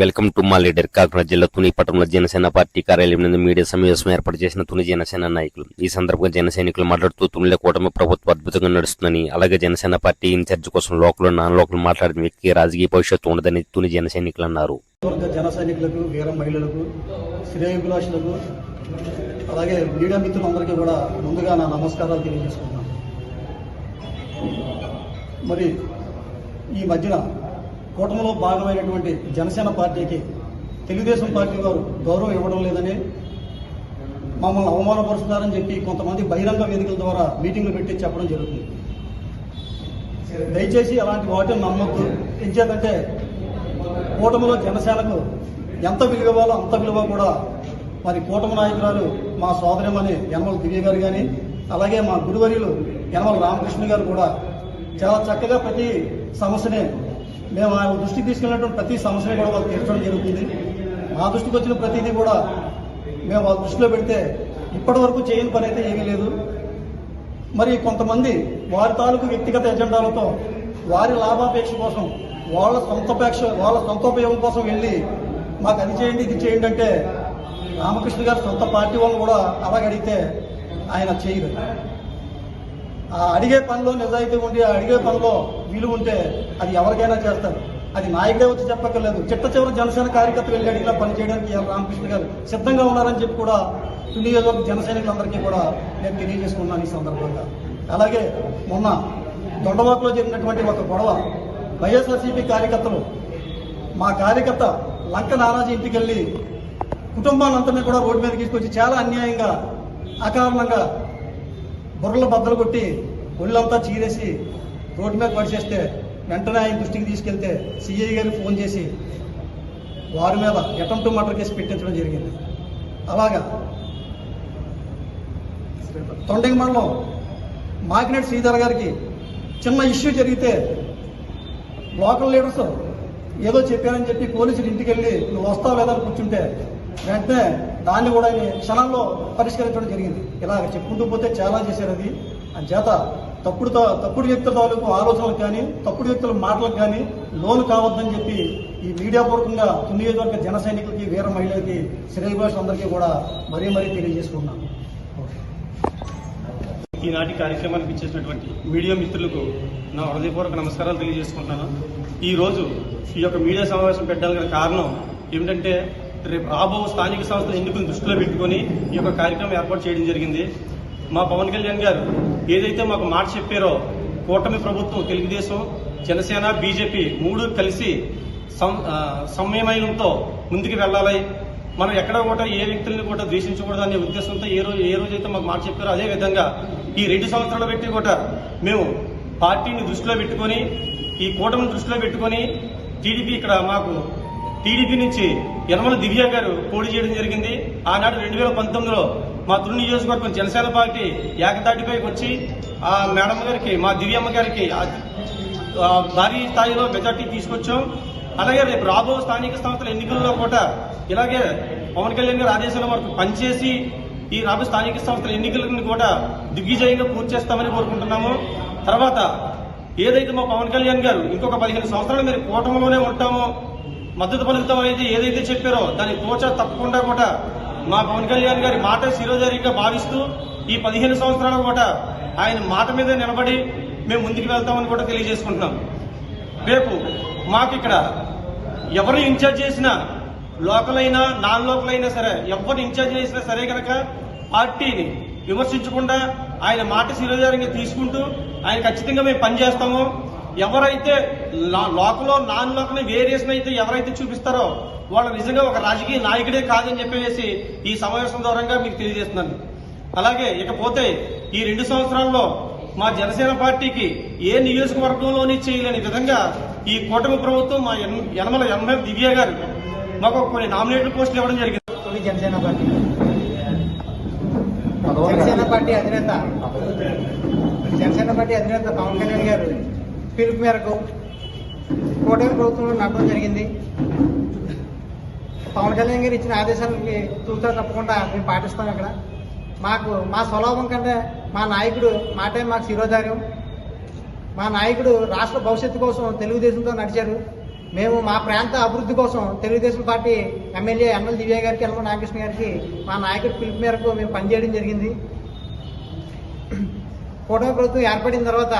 Welcome to మా leader Kakinada జిల్లా తుని పట్టణంలో జనసేన పార్టీ కార్యాలయం నుండి మీడియా సమావేశం ఏర్పాటు చేసిన తుని జనసేన నాయకులు. ఈ సందర్భంగా జన సైనికులు మాట్లాడుతూ తునిలో కూటమి ప్రభుత్వం అద్భుతంగా నడుస్తుందని అలాగే జనసేన పార్టీ ఇన్ఛార్జ్ కోసం లోకల్ నాన్ లోకల్ మాట్లాడిన వ్యక్తికి రాజకీయ భవిష్యత్తు ఉండదని తుని జన సైనికులు అన్నారు. జన సైనికులకు వీర మహిళలకు శ్రేయభిలాషులకు అలాగే మీడియా మిత్రులందరికీ కూడా ముందుగా నా నమస్కారాలు తెలియజేసుకుంటున్నాను. మరి ఈ మధ్యన కూటమిలో భాగమైనటువంటి జనసేన పార్టీకి తెలుగుదేశం పార్టీ వారు గౌరవం ఇవ్వడం లేదని మమ్మల్ని అవమానపరుస్తున్నారని చెప్పి కొంతమంది బహిరంగ వేదికల ద్వారా మీటింగ్లు పెట్టి చెప్పడం జరుగుతుంది. దయచేసి అలాంటి వాటిని నమ్మొద్దు. ఎంచేతంటే కూటమిలో జనసేనకు ఎంత విలువ ఇవ్వాలో అంత విలువ కూడా మరి కూటమి నాయకురాలు మా సోదరిమని యనమల దివ్య గారు కానీ అలాగే మా గురువర్యులు యనమల రామకృష్ణ గారు కూడా చాలా చక్కగా ప్రతి సమస్యని మేము ఆయన దృష్టికి తీసుకెళ్ళినటువంటి ప్రతి సమస్యని కూడా వాళ్ళు తీర్చడం జరుగుతుంది. మా దృష్టికి వచ్చిన ప్రతిదీ కూడా మేము వాళ్ళ దృష్టిలో పెడితే ఇప్పటి వరకు చేయని పని అయితే ఏమీ లేదు. మరి కొంతమంది వారి తాలూకు వ్యక్తిగత ఎజెండాలతో వారి లాభాపేక్ష కోసం వాళ్ళ సొంతపేక్ష వాళ్ళ సొంతోపయోగం కోసం వెళ్ళి మాకు అది చేయండి ఇది చేయండి అంటే రామకృష్ణ గారు సొంత పార్టీ వాళ్ళు కూడా అలాగ అడిగితే ఆయన చేయరు. ఆ అడిగే పనిలో నిజాయితీ ఉండి ఆ అడిగే పనిలో వీలు ఉంటే అది ఎవరికైనా చేస్తారు. అది నాయకుడే వచ్చి చెప్పక్కర్లేదు. చిట్ట చివరి జనసేన కార్యకర్త వెళ్ళి అడిగినా పని చేయడానికి రామకృష్ణ గారు సిద్ధంగా ఉన్నారని చెప్పి కూడా నియోజకవర్గ జన సైనికులందరికీ కూడా నేను తెలియజేసుకున్నాను ఈ సందర్భంగా. అలాగే మొన్న దొండవాకలో జరిగినటువంటి ఒక గొడవ వైఎస్ఆర్సీపీ కార్యకర్తలు మా కార్యకర్త లంక నారాజీ ఇంటికి వెళ్ళి కుటుంబాలందరినీ కూడా రోడ్డు మీద తీసుకొచ్చి చాలా అన్యాయంగా అకారణంగా బుర్రలు బద్దలు కొట్టి ఒళ్ళంతా చీరేసి రోడ్డు మీద పడిచేస్తే వెంటనే ఆయన దృష్టికి తీసుకెళ్తే సిఐ గారికి ఫోన్ చేసి వారి మీద అటెంప్ట్ మర్డర్ కేసు పెట్టించడం జరిగింది. అలాగా. తొండంగి మండలం మాకినేటి శ్రీధర్ గారికి చిన్న ఇష్యూ జరిగితే లోకల్ లీడర్స్ ఏదో చెప్పారని చెప్పి పోలీసులు ఇంటికి వెళ్ళి నువ్వు వస్తావు లేదా? అని కూర్చుంటే వెంటనే దాన్ని కూడా ఆయన క్షణాల్లో పరిష్కరించడం జరిగింది. ఇలా చెప్పుకుంటూ పోతే చాలా చేశారు అది. అని చేత తప్పుడు తప్పుడు వ్యక్తుల తాలూకు ఆలోచనలకు కానీ తప్పుడు వ్యక్తుల మాటలకు కానీ లోను కావద్దని చెప్పి ఈ మీడియా పూర్వకంగా నియోజకవర్గ జన సైనికులకి వీర మహిళలకి శ్రేయభాషలందరికీ కూడా మరీ మరీ తెలియజేసుకున్నాను ఈనాటి కార్యక్రమానికి ఇచ్చేసినటువంటి మీడియా మిత్రులకు నా హృదయపూర్వక నమస్కారాలు తెలియజేసుకుంటున్నాను. ఈరోజు ఈ యొక్క మీడియా సమావేశం పెట్టడానికి కారణం ఏమిటంటే రేపు రాబో స్థానిక సంస్థల ఎన్నికలను దృష్టిలో పెట్టుకొని ఈ యొక్క కార్యక్రమం ఏర్పాటు చేయడం జరిగింది. మా పవన్ కళ్యాణ్ గారు ఏదైతే మాకు మాట చెప్పారో కూటమి ప్రభుత్వం తెలుగుదేశం జనసేన బీజేపీ మూడు కలిసి సం- ముందుకు వెళ్ళాలి. మనం ఎక్కడ కూడా ఏ వ్యక్తుల్ని కూడా ద్వేషించకూడదు అనే ఉద్దేశంతో ఏ రోజు ఏ రోజైతే మాకు మాట చెప్పారో అదే విధంగా ఈ రెండు సంవత్సరాల పెట్టి కూడా మేము పార్టీని దృష్టిలో పెట్టుకొని ఈ కూటమిని దృష్టిలో పెట్టుకొని టీడీపీ ఇక్కడ మాకు టీడీపీ నుంచి యనమల దివ్య గారు పోటీ చేయడం జరిగింది. ఆనాడు రెండు వేల పంతొమ్మిదిలో మా తృణ నియోజకవర్గం జనసేన పార్టీ ఏకతాటిపైకి వచ్చి ఆ మేడం గారికి మా దివ్యమ్మ గారికి భారీ స్థాయిలో మెజార్టీ తీసుకొచ్చాం. అలాగే రేపు రాబో స్థానిక సంస్థల ఎన్నికల్లో కూడా ఇలాగే పవన్ కళ్యాణ్ గారి ఆదేశాల వరకు పనిచేసి ఈ రాబో స్థానిక సంస్థల ఎన్నికలను కూడా దిగ్విజయంగా పూర్తి చేస్తామని కోరుకుంటున్నాము. తర్వాత ఏదైతే మా పవన్ కళ్యాణ్ గారు ఇంకొక పదిహేను సంవత్సరాలు మీరు కూటమిలోనే ఉంటామో మద్దతు పలుకుతాం అనేది ఏదైతే చెప్పారో దాని పోచ తప్పకుండా కూడా మా పవన్ కళ్యాణ్ గారి మాట శిరోజారిగా భావిస్తూ ఈ పదిహేను సంవత్సరాలు కూడా ఆయన మాట మీద నిలబడి మేము ముందుకు వెళ్తామని కూడా తెలియజేసుకుంటున్నాం. రేపు మాకు ఇక్కడ ఎవరు ఇన్ఛార్జ్ చేసినా లోకల్ అయినా నాన్ లోకల్ అయినా సరే ఎవరు ఇన్ఛార్జ్ చేసినా సరే కనుక పార్టీని విమర్శించకుండా ఆయన మాట శిరోధారంగా తీసుకుంటూ ఆయన ఖచ్చితంగా మేము పనిచేస్తాము. ఎవరైతే లోకలో నాన్ లోకల్ వేరియేషన్ అయితే ఎవరైతే చూపిస్తారో వాళ్ళు నిజంగా ఒక రాజకీయ నాయకుడే కాదని చెప్పేసి ఈ సమావేశం ద్వారా మీకు తెలియజేస్తున్నాను. అలాగే ఇకపోతే ఈ రెండు సంవత్సరాల్లో మా జనసేన పార్టీకి ఏ నియోజకవర్గంలోని చేయలేని విధంగా ఈ కూటమి ప్రభుత్వం మా యన- యనమల ఎమ్మెల్యే దివ్య గారు మాకు కొన్ని నామినేటెడ్ పోస్టులు ఇవ్వడం జరిగింది. జనసేన పార్టీ. జనసేన పార్టీ అధినేత. జనసేన పార్టీ అధినేత పవన్ కళ్యాణ్ గారు. పిలుపు మేరకు కూటమి ప్రభుత్వంలో నడపడం జరిగింది. పవన్ కళ్యాణ్ గారు ఇచ్చిన ఆదేశాలకి చూసా తప్పకుండా మేము పాటిస్తాం ఇక్కడ. మాకు మా స్వలోభం కంటే మా నాయకుడు మాటే మాకు శిరోధార్యం. మా నాయకుడు రాష్ట్ర భవిష్యత్తు కోసం తెలుగుదేశంతో నడిచారు. మేము మా ప్రాంత అభివృద్ధి కోసం Telugu Desam party MLA MLA Divya గారికి ఎల్మ నాగకృష్ణ గారికి మా నాయకుడి పిలుపు మేరకు మేము పనిచేయడం జరిగింది. కూటమి ప్రభుత్వం ఏర్పడిన తర్వాత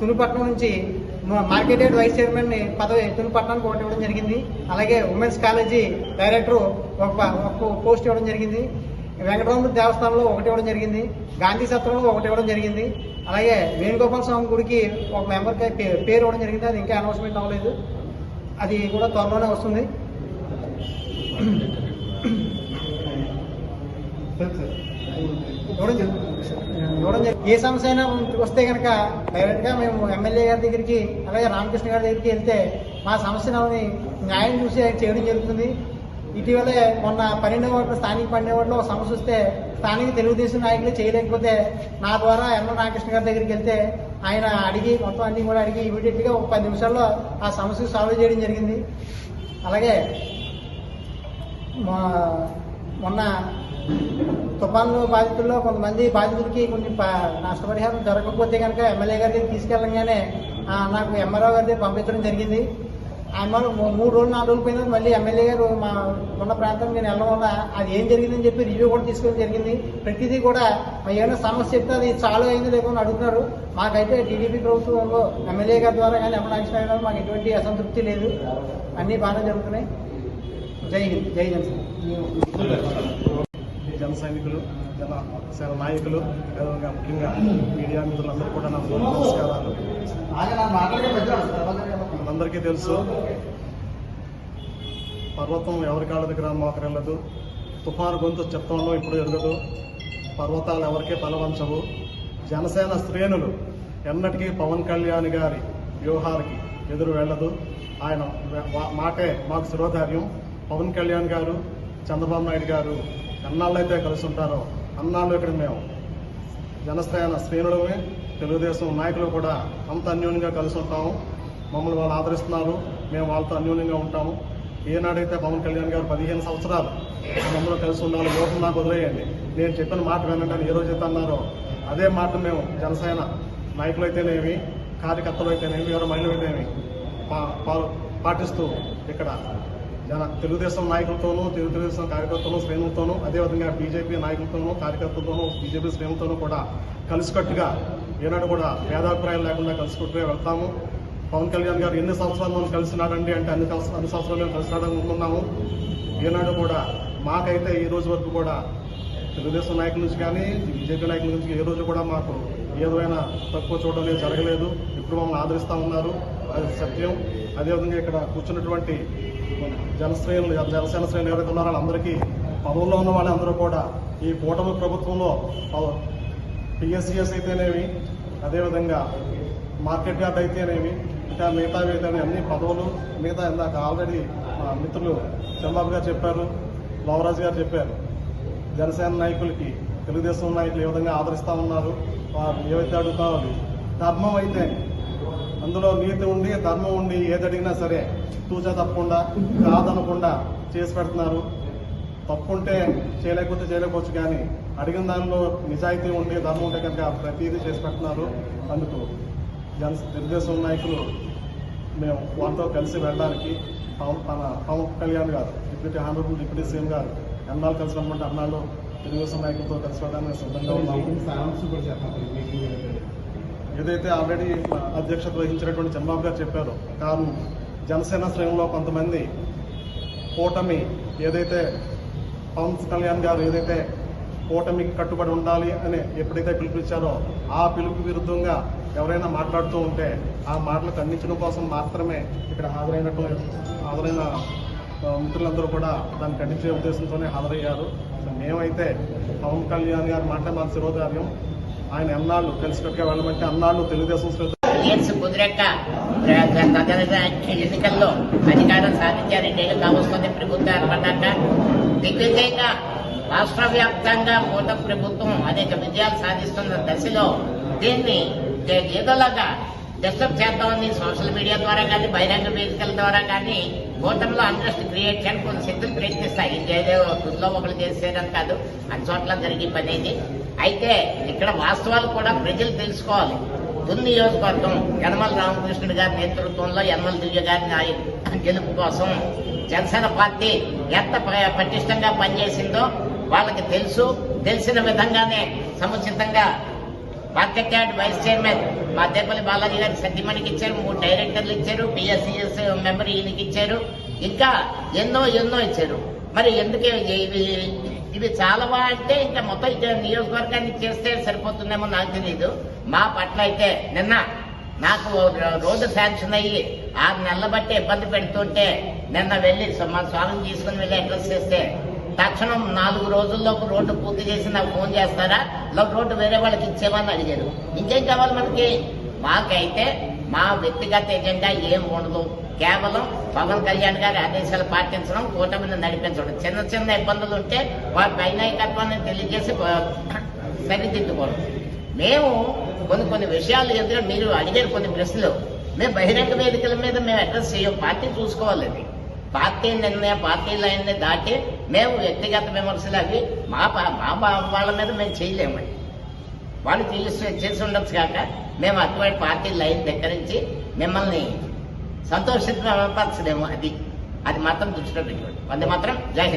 తునిపట్నం నుంచి మా- మార్కెట్ యార్డ్ వైస్ చైర్మన్ని పదవి తునిపట్నానికి ఒకటి ఇవ్వడం జరిగింది. అలాగే ఉమెన్స్ కాలేజీ డైరెక్టర్ ఒక ఒక పోస్ట్ ఇవ్వడం జరిగింది. వెంకటరమణ దేవస్థానంలో ఒకటి ఇవ్వడం జరిగింది. గాంధీ సత్రంలో ఒకటి ఇవ్వడం జరిగింది. అలాగే వేణుగోపాల స్వామి గుడికి ఒక మెంబర్కి పే- పేరు ఇవ్వడం జరిగింది. అది ఇంకా అనౌన్స్మెంట్ అవ్వలేదు. అది కూడా త్వరలోనే వస్తుంది. ఇవ్వడం జరుగుతుంది. ఇవ్వడం జరుగుతుంది. ఏ సమస్య అయినా వస్తే కనుక డైరెక్ట్గా మేము ఎమ్మెల్యే గారి దగ్గరికి అలాగే రామకృష్ణ గారి దగ్గరికి వెళ్తే మా సమస్యని న్యాయం చూసి ఆయన చేయడం జరుగుతుంది ఇటీవలే మొన్న పన్నెండవ వార్డు స్థానిక పన్నెండవ వార్డులో ఒక సమస్య వస్తే స్థానిక తెలుగుదేశం నాయకులు చేయలేకపోతే నా ద్వారా ఎన్న రామకృష్ణ గారి దగ్గరికి వెళ్తే ఆయన అడిగి మొత్తం అన్ని కూడా అడిగి ఇమీడియట్గా ఒక పది నిమిషాల్లో ఆ సమస్య సాల్వ్ చేయడం జరిగింది అలాగే మా మొన్న తుఫాను బాధితుల్లో కొంతమంది బాధితులకి కొంచెం ప- నష్టపరిహారం జరగకపోతే కనుక ఎమ్మెల్యే గారికి దగ్గరికి తీసుకెళ్ళగానే నాకు ఎంఆర్ఓ గారి పంపించడం జరిగింది. ఎంఆర్ఓ మూడు రోజులు నాలుగు రోజులు పోయిన మళ్ళీ ఎమ్మెల్యే గారు మా ఉన్న ప్రాంతం నేను వెళ్ళడం వల్ల అది ఏం జరిగిందని చెప్పి రివ్యూ కూడా తీసుకోవడం జరిగింది. ప్రతిదీ కూడా ఏమైనా సమస్య చెప్తే అది చాలు అయింది లేకుండా అని అడుగుతున్నారు. మాకైతే టీడీపీ ప్రభుత్వంలో ఎమ్మెల్యే గారి ద్వారా కానీ ఎమ్మెల్యే నాగేశ్వర గారు మాకు ఎటువంటి అసంతృప్తి లేదు. అన్నీ బాగానే జరుగుతున్నాయి. జై హింద్ జై సార్ జన సైనికులు జన సేన నాయకులు అదేవిధంగా ముఖ్యంగా మీడియా మిత్రులందరూ కూడా నా నమస్కారాలు. మనందరికీ తెలుసు పర్వతం ఎవరి కాళ్ళ దగ్గర మోకరెళ్ళదు తుఫాను గొంతు చెప్తాను ఇప్పుడు ఎరగదు. పర్వతాలు ఎవరికే బలవంచవు. జనసేన శ్రేణులు ఎన్నటికీ పవన్ కళ్యాణ్ గారి వ్యూహాలకి ఎదురు వెళ్ళదు. ఆయన మాటే మాకు శిరోధార్యం. పవన్ కళ్యాణ్ గారు చంద్రబాబు నాయుడు గారు ఎన్నాళ్ళైతే కలిసి ఉంటారో అన్నాళ్ళు ఇక్కడ మేము. జనసేన శ్రేణులమే తెలుగుదేశం నాయకులు కూడా అంత అన్యోన్యంగా కలిసి ఉంటాము మమ్మల్ని వాళ్ళు ఆదరిస్తున్నారు మేము వాళ్ళతో అన్యోన్యంగా ఉంటాము. ఏనాడైతే పవన్ కళ్యాణ్ గారు పదిహేను సంవత్సరాలు మమ్మల్ని కలిసి ఉండాలి లోపం నాకు వదిలేయండి. నేను చెప్పిన మాట వినండి ఏ రోజైతే అన్నారో అదే మాట మేము జనసేన నాయకులైతేనేమి కార్యకర్తలు అయితేనేమి ఎవరు మహిళలు అయితేనేమి పా- పా- పాటిస్తూ ఇక్కడ జన తెలుగుదేశం నాయకులతోనూ తెలుగు తెలుగుదేశం కార్యకర్తలు శ్రేణులతోనూ అదేవిధంగా బీజేపీ నాయకులతోనూ కార్యకర్తలతోనూ బీజేపీ శ్రేణులతోనూ కూడా కలిసికట్టుగా ఏనాడు కూడా భేదాభిప్రాయాలు లేకుండా కలిసికట్టుగా వెళ్తాము. పవన్ కళ్యాణ్ గారు ఎన్ని సంవత్సరాలు మనం కలిసినాడండి అంటే అన్ని అన్ని సంవత్సరాలు మేము కలిసినాడని అనుకున్నాము ఏనాడు కూడా మాకైతే ఈ రోజు వరకు కూడా తెలుగుదేశం నాయకుల నుంచి కానీ బీజేపీ నాయకుల నుంచి ఏ రోజు కూడా మాకు ఏదైనా తక్కువ చూడడం అనేది జరగలేదు. ఇప్పుడు మమ్మల్ని ఆదరిస్తూ ఉన్నారు. అది సత్యం. అదేవిధంగా ఇక్కడ కూర్చున్నటువంటి జనశ్రేణులు జనసేన శ్రేణులు ఎవరైతే ఉన్నారో వాళ్ళందరికీ పదవుల్లో ఉన్న వాళ్ళందరూ కూడా ఈ కూటమి ప్రభుత్వంలో పిఎస్సిఎస్ అయితేనేమి అదేవిధంగా మార్కెట్ యార్డ్ అయితేనేమి ఇంకా మిగతా అయితేనేమి అన్ని పదవులు మిగతా ఇందాక ఆల్రెడీ మా మిత్రులు చంద్రబాబు గారు చెప్పారు లవరాజు గారు చెప్పారు. జనసేన నాయకులకి తెలుగుదేశం నాయకులు ఏ విధంగా ఆదరిస్తూ ఉన్నారు. ఏవైతే అడుగుతారో ధర్మం అయితే అందులో నీతి ఉండి ధర్మం ఉండి ఏది అడిగినా సరే తూచా తప్పకుండా కాదనకుండా చేసి పెడుతున్నారు. తప్పుంటే చేయలేకపోతే చేయలేకపోవచ్చు కానీ అడిగిన దానిలో నిజాయితీ ఉండి ధర్మం ఉంటే కనుక ప్రతిదీ చేసి పెడుతున్నారు. అందుకు జన తెలుగుదేశం నాయకులు మేము వాళ్ళతో కలిసి వెళ్ళడానికి పవన్ పవన్ కళ్యాణ్ గారు డిప్యూటీ హానరబుల్ డిప్యూటీ సీఎం గారు ఎన్నాళ్ళు కలిసి రమ్మంటే అన్నాళ్ళు తెలుగుదేశం నాయకులతో సిద్ధంగా ఉన్నాము ఏదైతే ఆల్రెడీ అధ్యక్షత వహించినటువంటి చంద్రబాబు గారు చెప్పారో కారణం జనసేన శ్రేణిలో కొంతమంది కూటమి ఏదైతే పవన్ కళ్యాణ్ గారు ఏదైతే కూటమికి కట్టుబడి ఉండాలి అని ఎప్పుడైతే పిలుపునిచ్చారో ఆ పిలుపు విరుద్ధంగా ఎవరైనా మాట్లాడుతూ ఉంటే ఆ మాటలు ఖండించడం కోసం మాత్రమే ఇక్కడ హాజరైనట్టు హాజరైన మిత్రులందరూ కూడా దాన్ని ఖండించే ఉద్దేశంతోనే హాజరయ్యారు. చేస్తాం మేమైతే పవన్ కళ్యాణ్ గారి మాట మా శిరోధార్యం. ఆయన ఎన్నాళ్ళు పెట్టే వెళ్ళమంటే అన్నాళ్ళు తెలుగుదేశం శ్రేణులు ఎన్నికల్లో అధికారం సాధించారు. రెండేళ్ళు కావస్తుంది ప్రభుత్వం ఏర్పడ్డాక దిగ్విజయంగా రాష్ట్ర వ్యాప్తంగా కోట ప్రభుత్వం అనేక విజయాలు సాధిస్తున్న దశలో దీన్ని ఏదోలాగా డిస్టర్బ్ చేద్దామని సోషల్ మీడియా ద్వారా కానీ బహిరంగ వేదికల ద్వారా కానీ గోతంలో అంట్రెస్ట్ క్రియేట్ చేయడానికి కొన్ని శక్తులు ప్రయత్నిస్తాయి. ఇది ఏదో తుల్లో ఒకరు చేసేయడం కాదు అన్ని చోట్ల జరిగే పని ఇది. అయితే ఇక్కడ వాస్తవాలు కూడా ప్రజలు తెలుసుకోవాలి. దున్ నియోజకవర్గం యనమల రామకృష్ణుడు గారి నేతృత్వంలో యనమల దివ్య గారి గెలుపు కోసం జనసేన పార్టీ ఎంత ప- పటిష్టంగా పనిచేసిందో వాళ్ళకి తెలుసు. తెలిసిన విధంగానే సముచితంగా మార్కెట్ యార్డ్ వైస్ చైర్మన్ మా బాలాజీ గారికి సత్యమణికి ఇచ్చారు మూడు డైరెక్టర్లు ఇచ్చారు పిఎస్సిఎస్ మెంబర్ ఈయనకి ఇచ్చారు. ఇంకా ఎన్నో ఎన్నో ఇచ్చారు. మరి ఎందుకే ఇవి ఇవి చాలవా అంటే ఇంకా మొత్తం ఇక నియోజకవర్గాన్ని చేస్తే సరిపోతుందేమో నాకు తెలియదు మా పట్ల అయితే నిన్న నాకు రోడ్డు శాంక్షన్ అయ్యి ఆరు నెలల బట్టి ఇబ్బంది పెడుతుంటే నిన్న వెళ్ళి మా స్వామిని తీసుకుని వెళ్ళి అడ్రస్ చేస్తే తక్షణం నాలుగు రోజుల్లోపు రోడ్డు పూర్తి చేసి నాకు ఫోన్ చేస్తారా? ఇలా రోడ్డు వేరే వాళ్ళకి ఇచ్చేమని అడిగారు ఇంకేం కావాలి మనకి? మాకైతే మా వ్యక్తిగత ఎజెండా ఏం ఉండదు. కేవలం పవన్ కళ్యాణ్ గారి ఆదేశాలు పాటించడం కూటమిని నడిపించడం. చిన్న చిన్న ఇబ్బందులు ఉంటే వారి వైనాయకత్వాన్ని తెలియజేసి సరిదిద్దుకోవడం. మేము కొన్ని కొన్ని విషయాలు ఎదురు మీరు అడిగారు కొన్ని ప్రశ్నలు. మేము బహిరంగ వేదికల మీద మేము అడ్రస్ చేయం పార్టీ చూసుకోవాలి అది పార్టీ నిర్ణయ పార్టీ లైన్ని దాటి మేము వ్యక్తిగత విమర్శలు అవి మా మా బా- వాళ్ళ మీద మేము చేయలేమండి వాళ్ళు చేసి చేసి ఉండొచ్చు కాక మేము అటువంటి పార్టీ లైన్ దగ్గరించి మిమ్మల్ని సంతోషించలేము అది అది మాత్రం దృష్టిలో పెట్టుకోండి. అది మాత్రం. జై